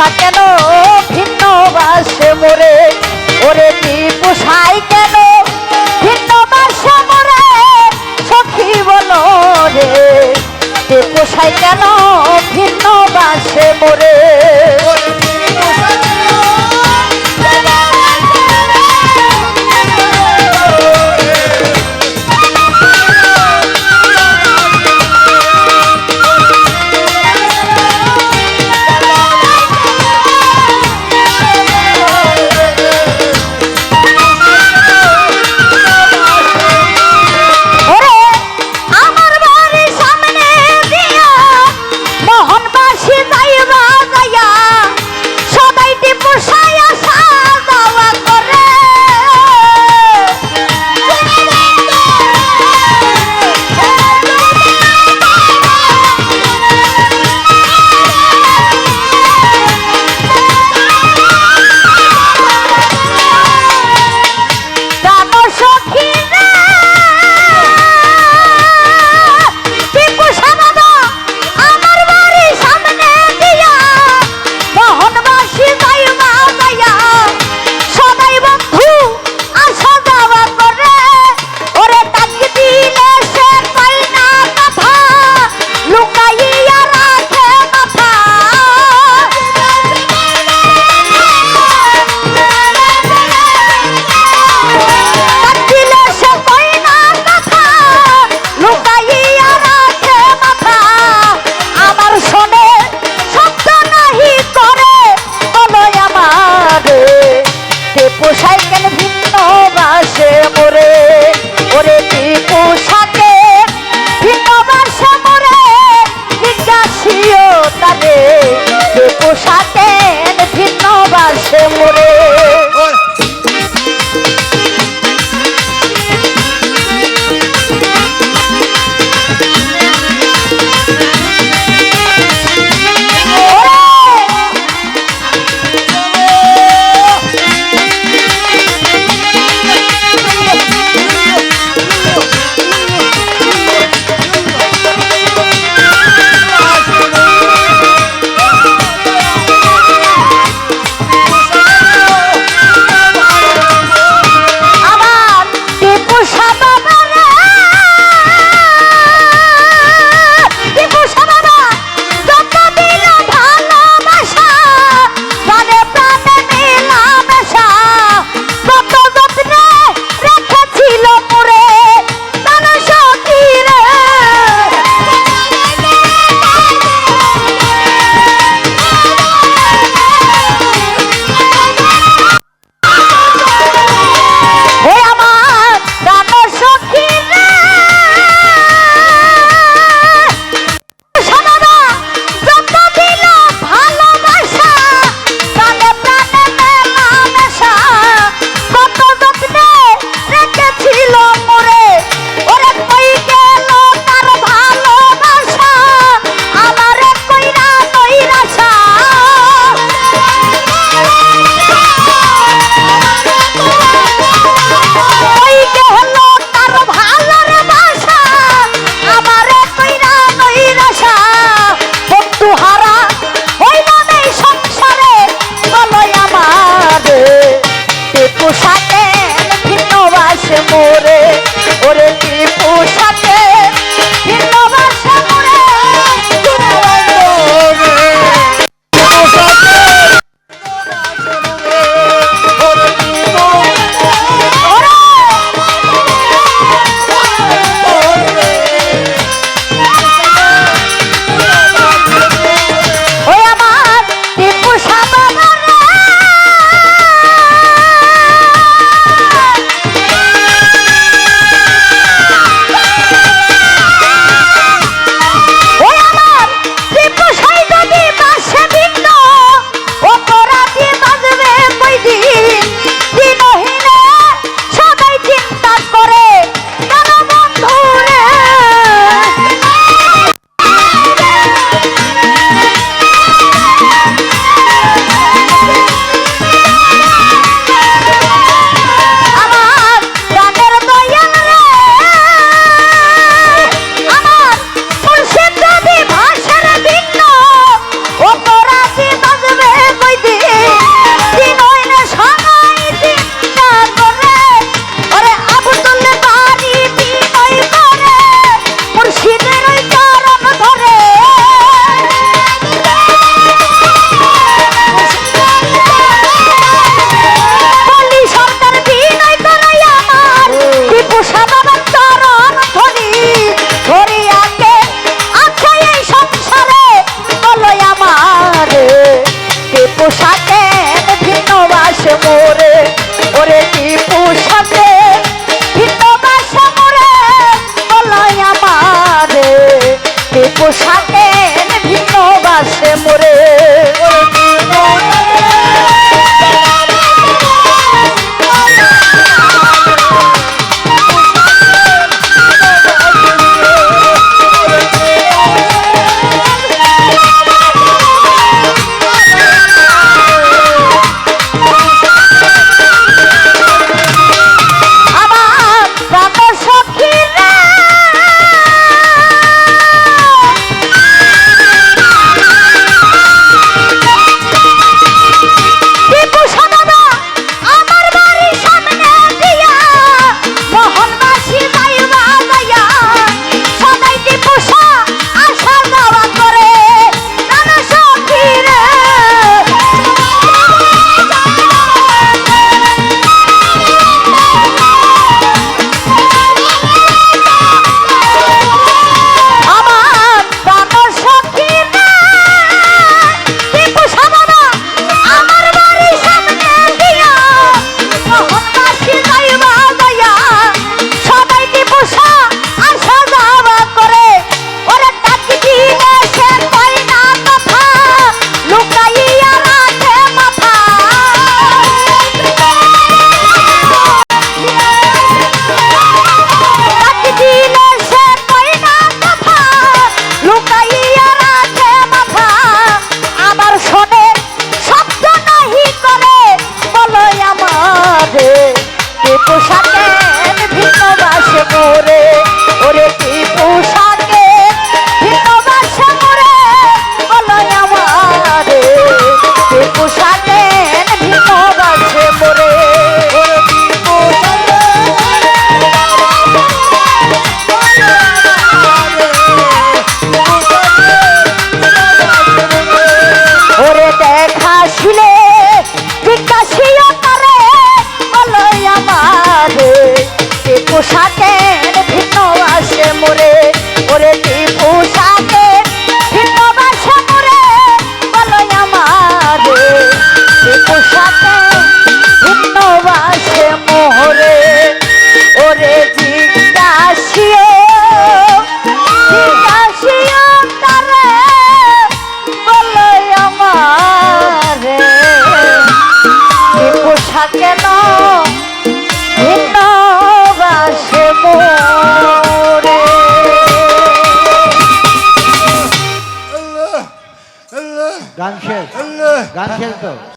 আশা কেন? ভিন্ন বাসে মোরে। ওরে টিপু সাই কেন? ভিন্ন বাসে মোরে। সখী বলো রে টিপু কেন? ভিন্ন বাসে মোরে। enamoré Santos.